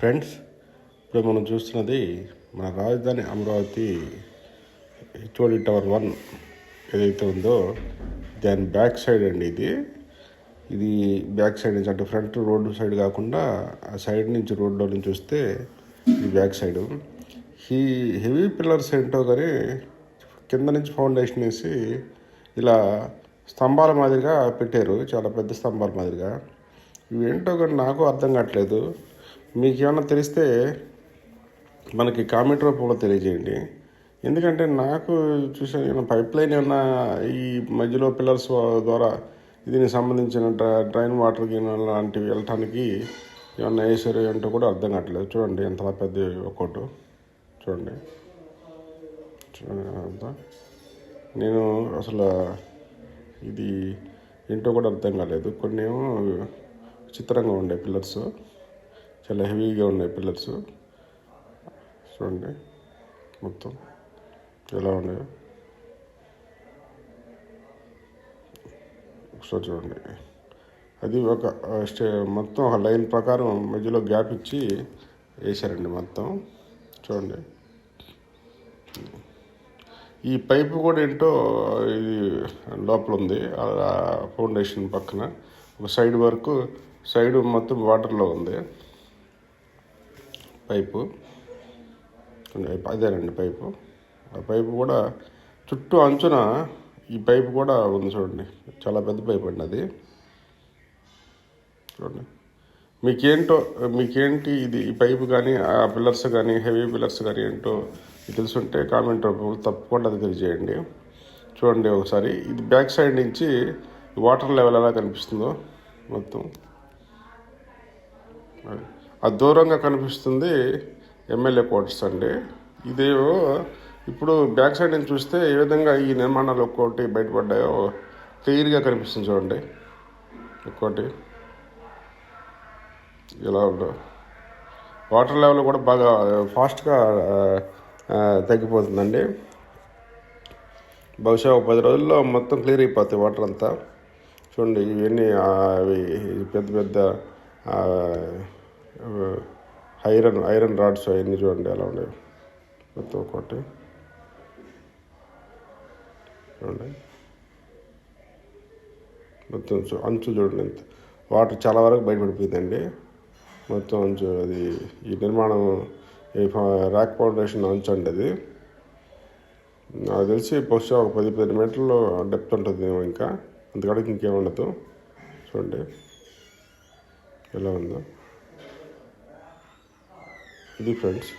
Friends ఇప్పుడు మనం చూస్తున్నది మన రాజధాని అమరావతి హెచ్ఓడి టవర్ వన్ ఏదైతే ఉందో దాని బ్యాక్ సైడ్ అండి ఇది. ఇది బ్యాక్ సైడ్ నుంచి అంటే ఫ్రంట్ రోడ్డు సైడ్ కాకుండా ఆ సైడ్ నుంచి రోడ్లో నుంచి చూస్తే ఇది బ్యాక్ సైడ్. ఈ హెవీ పిల్లర్స్ ఏంటో కానీ కింద నుంచి ఫౌండేషన్ వేసి ఇలా స్తంభాల మాదిరిగా పెట్టారు. చాలా పెద్ద స్తంభాల మాదిరిగా. ఇవి ఏంటో కానీ నాకు అర్థం కావట్లేదు. మీకు ఏమన్నా తెలిస్తే మనకి కామెంట్ రూపంలో తెలియజేయండి. ఎందుకంటే నాకు చూసే పైప్ లైన్ ఏమన్నా ఈ మధ్యలో పిల్లర్స్ ద్వారా దీనికి సంబంధించిన డ్ర- డ్రైన్ వాటర్కి లాంటివి వెళ్ళటానికి ఏమన్నా వేసారు ఏంటో కూడా అర్థం కావట్లేదు. చూడండి ఎంత పెద్ద ఒక్కోటి. చూడండి. చూడండి నేను అసలు ఇది ఏంటో కూడా అర్థం కాలేదు. కొన్ని ఏమో చిత్రంగా ఉండే పిల్లర్స్. చాలా హెవీగా ఉన్నాయి పిల్లర్స్. చూడండి మొత్తం ఎలా ఉన్నాయో. ఒకసారి చూడండి. అది ఒక స్టే మొత్తం ఒక లైన్ ప్రకారం మధ్యలో గ్యాప్ ఇచ్చి వేశారండి మొత్తం. చూడండి. ఈ పైపు కూడా ఏంటో ఇది లోపల ఉంది ఫౌండేషన్ పక్కన. ఒక సైడ్ వరకు సైడ్ మొత్తం వాటర్లో ఉంది. పైపు. అదేనండి పైపు ఆ పైపు కూడా చుట్టూ అంచున ఈ పైపు కూడా ఉంది చూడండి. చాలా పెద్ద పైపు అండి అది. చూడండి. మీకేంటో మీకేంటి ఇది ఈ పైపు కానీ ఆ పిల్లర్స్ కానీ హెవీ పిల్లర్స్ కానీ ఏంటో తెలుసుంటే కామెంట్ తప్పకుండా అది తెలియజేయండి. చూడండి ఒకసారి. ఇది బ్యాక్ సైడ్ నుంచి వాటర్ లెవెల్ ఎలా కనిపిస్తుందో మొత్తం. అది. ఆ దూరంగా కనిపిస్తుంది ఎమ్మెల్యే క్వార్టర్స్ అండి. ఇదేవో ఇప్పుడు బ్యాక్ సైడ్ నుంచి చూస్తే ఏ విధంగా ఈ నిర్మాణాలు ఒక్కోటి బయటపడ్డాయో క్లియర్గా కనిపిస్తుంది చూడండి. ఒక్కోటి. ఇలా ఉండవు వాటర్ లెవెల్ కూడా బాగా ఫాస్ట్గా తగ్గిపోతుందండి. బహుశా ఒక పది రోజుల్లో మొత్తం క్లియర్ అయిపోతాయి వాటర్ అంతా. చూడండి ఇవన్నీ అవి పెద్ద పెద్ద ఐరన్ ఐరన్ రాడ్స్ అవన్నీ చూడండి ఎలా ఉన్నాయి మొత్తం ఒకటి. చూడండి. మొత్తం అంచు చూడండి ఎంత. వాటర్ చాలా వరకు బయటపడిపోయిందండి. మొత్తం అంచు అది ఈ నిర్మాణం ఈ రాక్ ఫౌండేషన్ అంచు అండి అది. నాకు తెలిసి బహుశా ఒక పది పది మీటర్లు డెప్త్ ఉంటుంది ఇంకా. అంతకాడికి ఇంకేం ఉండదు. చూడండి. ఎలా ఉందో. ఇది ఫ్రెండ్స్.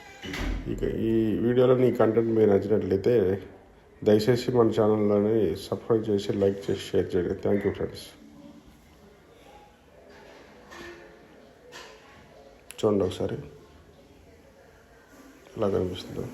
ఇక ఈ వీడియోలో నీ కంటెంట్ మీరు నచ్చినట్లయితే దయచేసి మన ఛానల్లోని సబ్స్క్రైబ్ చేసి లైక్ చేసి షేర్ చేయండి. థ్యాంక్ యూ ఫ్రెండ్స్ చూడండి ఒకసారి. ఎలా కనిపిస్తుందో.